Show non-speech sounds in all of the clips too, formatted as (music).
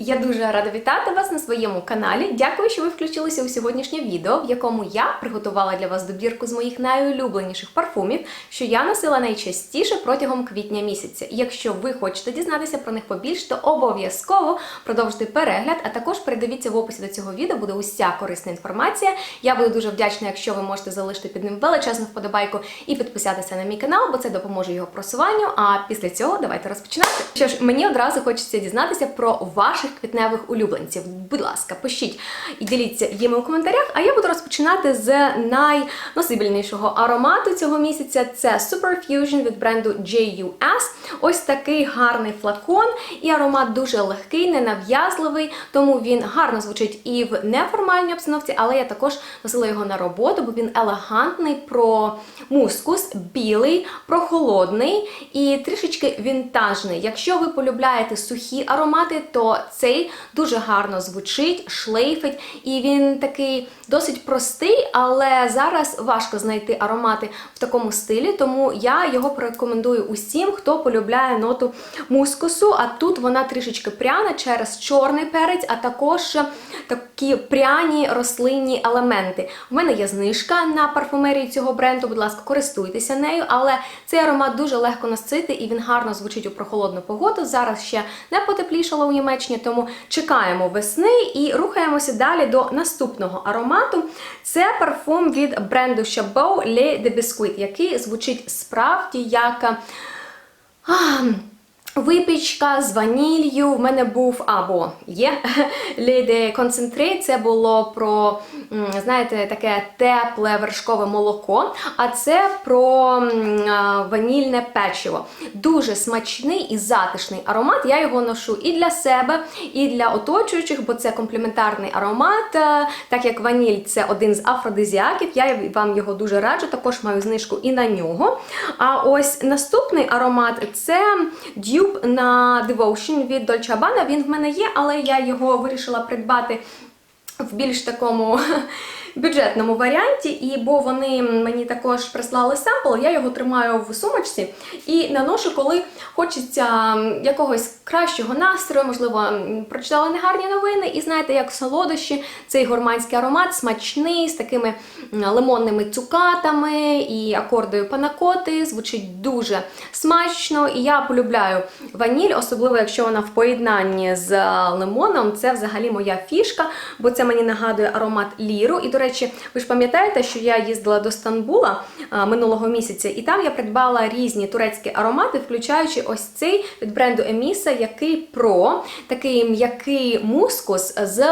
Я дуже рада вітати вас на своєму каналі. Дякую, що ви включилися у сьогоднішнє відео, в якому я приготувала для вас добірку з моїх найулюбленіших парфумів, що я носила найчастіше протягом квітня місяця. Якщо ви хочете дізнатися про них побільше, то обов'язково продовжуйте перегляд, а також передивіться в описі до цього відео, буде уся корисна інформація. Я буду дуже вдячна, якщо ви можете залишити під ним величезну вподобайку і підписатися на мій канал, бо це допоможе його просуванню. А після цього давайте розпочинати. Що ж, мені одразу хочеться дізнатися про ваших квітневих улюбленців. Будь ласка, пишіть і діліться їми у коментарях. А я буду розпочинати з найносибельнішого аромату цього місяця. Це Super Fusion від бренду JUS. Ось такий гарний флакон, і аромат дуже легкий, ненав'язливий, тому він гарно звучить і в неформальній обстановці, але я також носила його на роботу, бо він елегантний про мускус, білий, прохолодний і трішечки вінтажний. Якщо ви полюбляєте сухі аромати, то цей дуже гарно звучить, шлейфить, і він такий досить простий, але зараз важко знайти аромати в такому стилі, тому я його порекомендую усім, хто полюбляє ноту мускусу. А тут вона трішечки пряна через чорний перець, а також такі пряні рослинні елементи. У мене є знижка на парфумерії цього бренду, будь ласка, користуйтеся нею, але цей аромат дуже легко носити і він гарно звучить у прохолодну погоду. Зараз ще не потеплішало у Німеччині, тому чекаємо весни і рухаємося далі до наступного аромату. Це парфум від бренду Chabot Le de Biscuit, який звучить справді як. а, Випічка з ваніллю в мене був або є (laughs) Леде Концентрейт. Це було про, знаєте, таке тепле вершкове молоко, а це про ванільне печиво. Дуже смачний і затишний аромат. Я його ношу і для себе, і для оточуючих, бо це комплементарний аромат. Е, Так як ваніль це один з афродизіаків, я вам його дуже раджу, також маю знижку і на нього. А ось наступний аромат це Dupe на Devotion від Dolce Gabbana. Він в мене є, але я його вирішила придбати в більш такому бюджетному варіанті, і бо вони мені також прислали семпл, я його тримаю в сумочці і наношу, коли хочеться якогось кращого настрою, можливо, прочитала негарні новини, і знаєте, як солодощі, цей гурманський аромат смачний, з такими лимонними цукатами і акордою панакоти, звучить дуже смачно. І я полюбляю ваніль, особливо якщо вона в поєднанні з лимоном. Це взагалі моя фішка, бо це мені нагадує аромат ліру. І, до речі, ви ж пам'ятаєте, що я їздила до Стамбула минулого місяця, і там я придбала різні турецькі аромати, включаючи ось цей від бренду Еміса, який про такий м'який мускус з.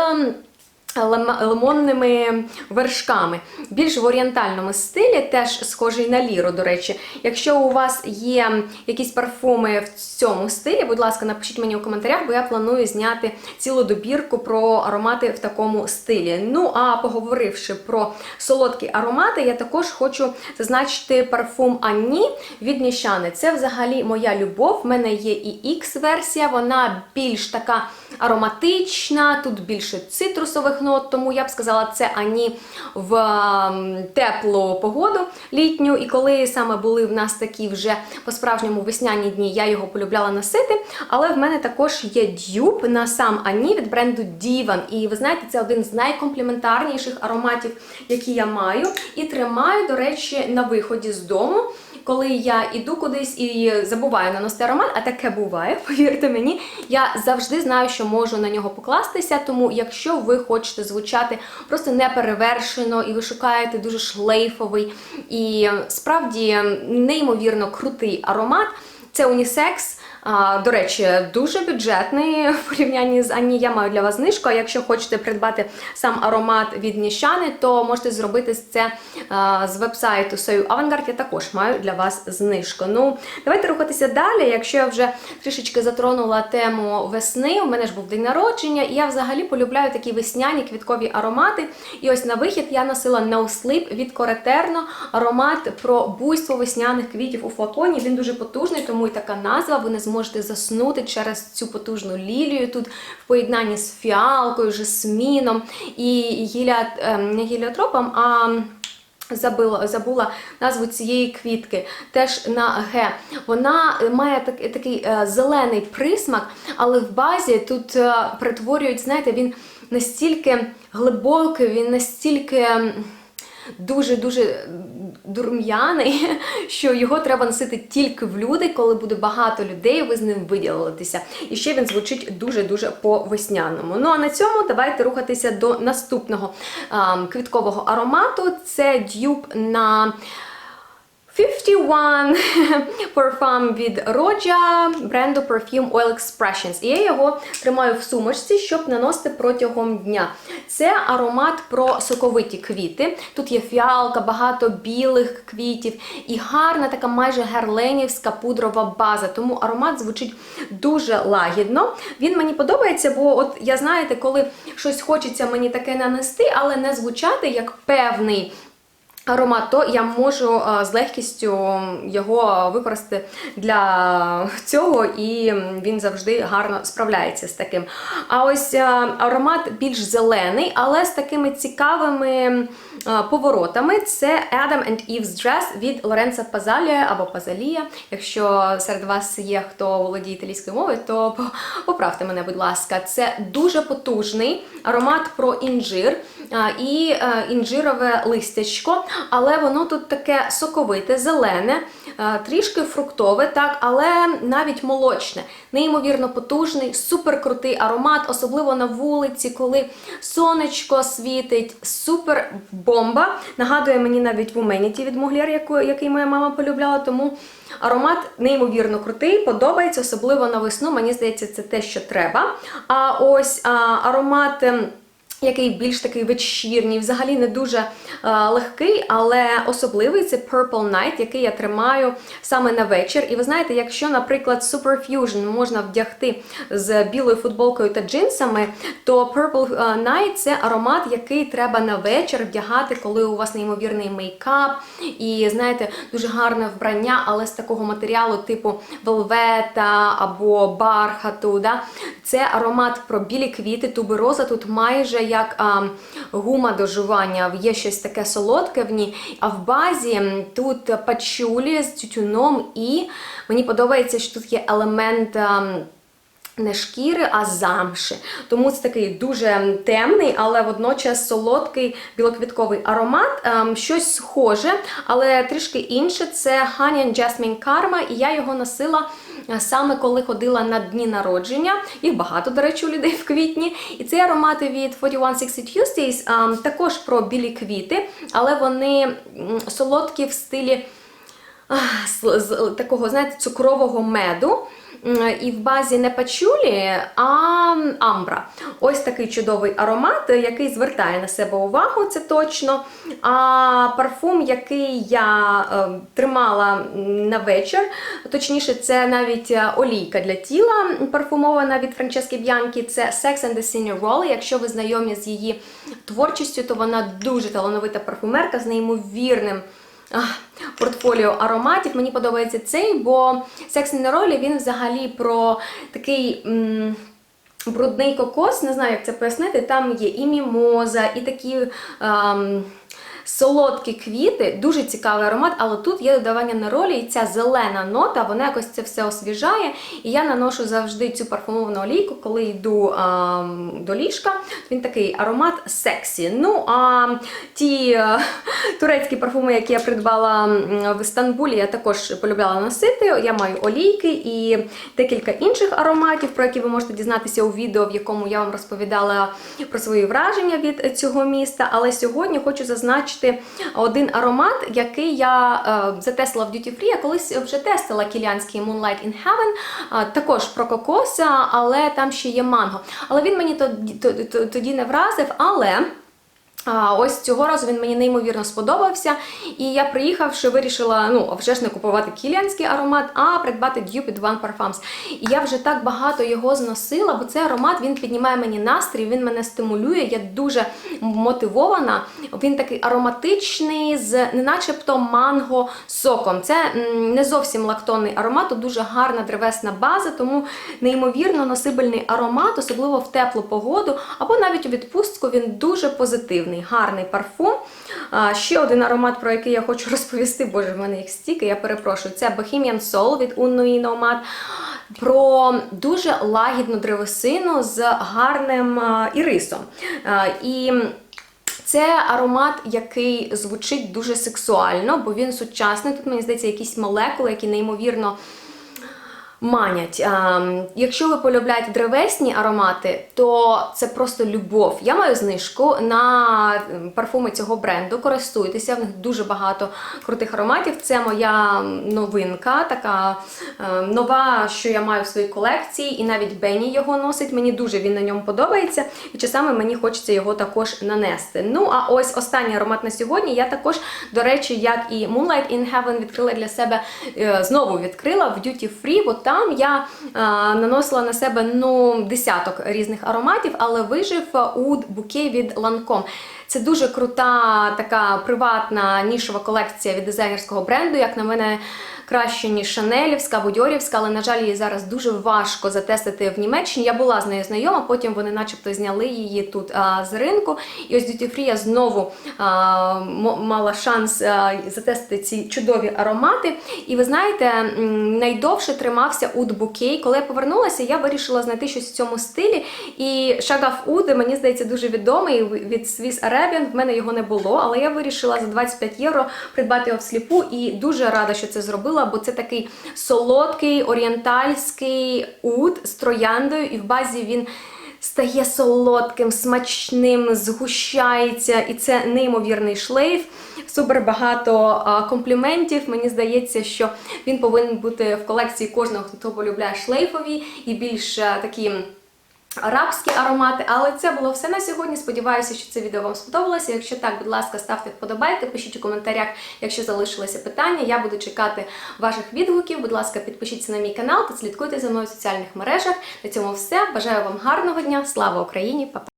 Лимонними вершками, більш в орієнтальному стилі, теж схожий на ліру, до речі. Якщо у вас є якісь парфуми в цьому стилі, будь ласка, напишіть мені у коментарях, бо я планую зняти цілу добірку про аромати в такому стилі. Ну, а поговоривши про солодкі аромати, я також хочу зазначити парфум Анні від Ніщани. Це взагалі моя любов. В мене є і X-версія, вона більш така ароматична, тут більше цитрусових нот, тому я б сказала, це Ані в ем, теплу погоду літню. І коли саме були в нас такі вже по-справжньому весняні дні, я його полюбляла носити. Але в мене також є дюб на сам Ані від бренду Divan. І ви знаєте, це один з найкомплементарніших ароматів, які я маю. І тримаю, до речі, на виході з дому. Коли я іду кудись і забуваю наносити аромат, а таке буває, (laughs) повірте мені, я завжди знаю, що можу на нього покластися. Тому, якщо ви хочете звучати просто неперевершено і ви шукаєте дуже шлейфовий і справді неймовірно крутий аромат, це унісекс. А, До речі, дуже бюджетний (laughs) в порівнянні з Ані. Я маю для вас знижку. А якщо хочете придбати сам аромат від Ніщани, то можете зробити це а, з вебсайту Сою Авангард. Я також маю для вас знижку. Ну, давайте рухатися далі. Якщо я вже трішечки затронула тему весни, у мене ж був день народження, і я взагалі полюбляю такі весняні квіткові аромати. І ось на вихід я носила No Sleep від Коретерно аромат про буйство весняних квітів у флаконі. Він дуже потужний, тому і така назва. Ви не зможете заснути через цю потужну лілію тут в поєднанні з фіалкою, жасміном і гіліат, ем, не гіліотропом, а Забула, забула назву цієї квітки, теж на Г. Вона має так, такий е, зелений присмак, але в базі тут е, перетворюють, знаєте, він настільки глибокий, він настільки дуже-дуже дурм'яний, (laughs) що його треба носити тільки в люди, коли буде багато людей, ви з ним виділитеся. І ще він звучить дуже-дуже по-весняному. Ну а на цьому давайте рухатися до наступного ем, квіткового аромату. Це дюб на 51 (laughs) парфам від Roja бренду Perfume Oil Expressions. І я його тримаю в сумочці, щоб наносити протягом дня. Це аромат про соковиті квіти. Тут є фіалка, багато білих квітів і гарна така майже герленівська пудрова база. Тому аромат звучить дуже лагідно. Він мені подобається, бо от я знаєте, коли щось хочеться мені таке нанести, але не звучати як певний аромат, то я можу з легкістю його використати для цього, і він завжди гарно справляється з таким. А ось аромат більш зелений, але з такими цікавими поворотами. Це Adam and Eve's Dress від Лоренца Пазалія або Пазалія. Якщо серед вас є хто володіє італійською мовою, то поправте мене, будь ласка. Це дуже потужний аромат про інжир і е, інжирове листячко, але воно тут таке соковите, зелене, е, трішки фруктове, так, але навіть молочне. Неймовірно потужний, суперкрутий аромат, особливо на вулиці, коли сонечко світить. Супер бомба. Нагадує мені навіть Womanity від Муглєр, який моя мама полюбляла, тому аромат неймовірно крутий, подобається, особливо на весну. Мені здається, це те, що треба. А ось а, аромат. Який більш такий вечірній, взагалі не дуже е, легкий, але особливий це Purple Night, який я тримаю саме на вечір. І ви знаєте, якщо, наприклад, Super Fusion можна вдягти з білою футболкою та джинсами, то Purple е, Night це аромат, який треба на вечір вдягати, коли у вас неймовірний мейкап і знаєте, дуже гарне вбрання, але з такого матеріалу, типу велвета або бархату. Да? Це аромат про білі квіти, тубероза тут майже як а, гума до жування. Є щось таке солодке в ній. А в базі тут пачулі з тютюном, і мені подобається, що тут є елемент. а, не шкіри, а замши. Тому це такий дуже темний, але водночас солодкий білоквітковий аромат. Ем, щось схоже, але трішки інше. Це Honey and Jasmine Karma, і я його носила саме коли ходила на дні народження. Їх багато, до речі, у людей в квітні. І ці аромати від 4160 Tuesdays також про білі квіти, але вони солодкі в стилі такого, знаєте, цукрового меду. І в базі не пачулі, а амбра. Ось такий чудовий аромат, який звертає на себе увагу, це точно. А парфум, який я е, тримала на вечір, точніше, це навіть е, олійка для тіла парфумована від Франчески Б'янкі. Це Sex and the Senior Roll. Якщо ви знайомі з її творчістю, то вона дуже талановита парфумерка з неймовірним. Портфоліо ароматів. Мені подобається цей, бо секс the він взагалі про такий. м, Брудний кокос, не знаю, як це пояснити. Там є і мімоза, і такі ем, солодкі квіти, дуже цікавий аромат, але тут є додавання на ролі, і ця зелена нота, вона якось це все освіжає. І я наношу завжди цю парфумовану олійку, коли йду ем, до ліжка. Він такий аромат сексі. Ну, а ті е, турецькі парфуми, які я придбала в Стамбулі, я також полюбляла носити. Я маю олійки і декілька інших ароматів, про які ви можете дізнатися у відео, в якому я вам розповідала про свої враження від цього міста. Але сьогодні хочу зазначити один аромат, який я е, затестила в Duty Free. Я колись вже тестила кілянський Moonlight in Heaven, е, також про кокоса, але там ще є манго. Але він мені тоді- тоді не вразив, але. А, ось цього разу він мені неймовірно сподобався. І я приїхавши, вирішила ну, вже ж не купувати кілянський аромат, а придбати Dupe від One Parfums. І я вже так багато його зносила, бо цей аромат він піднімає мені настрій, він мене стимулює. Я дуже мотивована. Він такий ароматичний, з не начебто манго соком. Це не зовсім лактонний аромат, тут дуже гарна древесна база, тому неймовірно носибельний аромат, особливо в теплу погоду, або навіть у відпустку він дуже позитивний. Приємний, гарний парфум. Ще один аромат, про який я хочу (laughs) розповісти, боже, в мене їх стільки, я перепрошую. Це Bohemian Soul від Unno Nomad. Про дуже лагідну древесину з гарним ірисом. І це аромат, який звучить дуже сексуально, бо він сучасний. Тут, мені здається, якісь молекули, які неймовірно манять. А, якщо ви полюбляєте древесні аромати, то це просто любов. Я маю знижку на парфуми цього бренду. Користуйтеся, в них дуже багато крутих ароматів. Це моя новинка, така е, нова, що я маю в своїй колекції, і навіть Бенні його носить. Мені дуже він на ньому подобається, і часами мені хочеться його також нанести. Ну а ось останній аромат на сьогодні. Я також, до речі, як і Moonlight in Heaven відкрила для себе, е, знову відкрила в Duty Free, бо там я е, наносила на себе ну, десяток різних ароматів, але вижив у буке від Lancome. Це дуже крута така приватна нішова колекція від дизайнерського бренду, як на мене, краще, ніж Шанелівська або Дьорівська, але, на жаль, її зараз дуже важко затестити в Німеччині. Я була з нею знайома, потім вони начебто зняли її тут а, з ринку. І ось Duty Free я знову а, мала шанс а, затестити ці чудові аромати. І ви знаєте, найдовше тримався Oud Bouquet. Коли я повернулася, я вирішила знайти щось в цьому стилі. І Шагаф Уд, мені здається, дуже відомий від Swiss Arabian. В мене його не було, але я вирішила за 25 євро придбати його всліпу і дуже рада, що це зробила, бо це такий солодкий орієнтальський уд з трояндою, і в базі він. Стає солодким, смачним, згущається, і це неймовірний шлейф. Супер багато компліментів. Мені здається, що він повинен бути в колекції кожного, хто полюбляє шлейфові і більш а, такі арабські аромати. Але це було все на сьогодні. Сподіваюся, що це відео вам сподобалося. Якщо так, будь ласка, ставте вподобайки, пишіть у коментарях, якщо залишилися питання. Я буду чекати ваших відгуків. Будь ласка, підпишіться на мій канал та слідкуйте за мною в соціальних мережах. На цьому все. Бажаю вам гарного дня. Слава Україні! Па-па!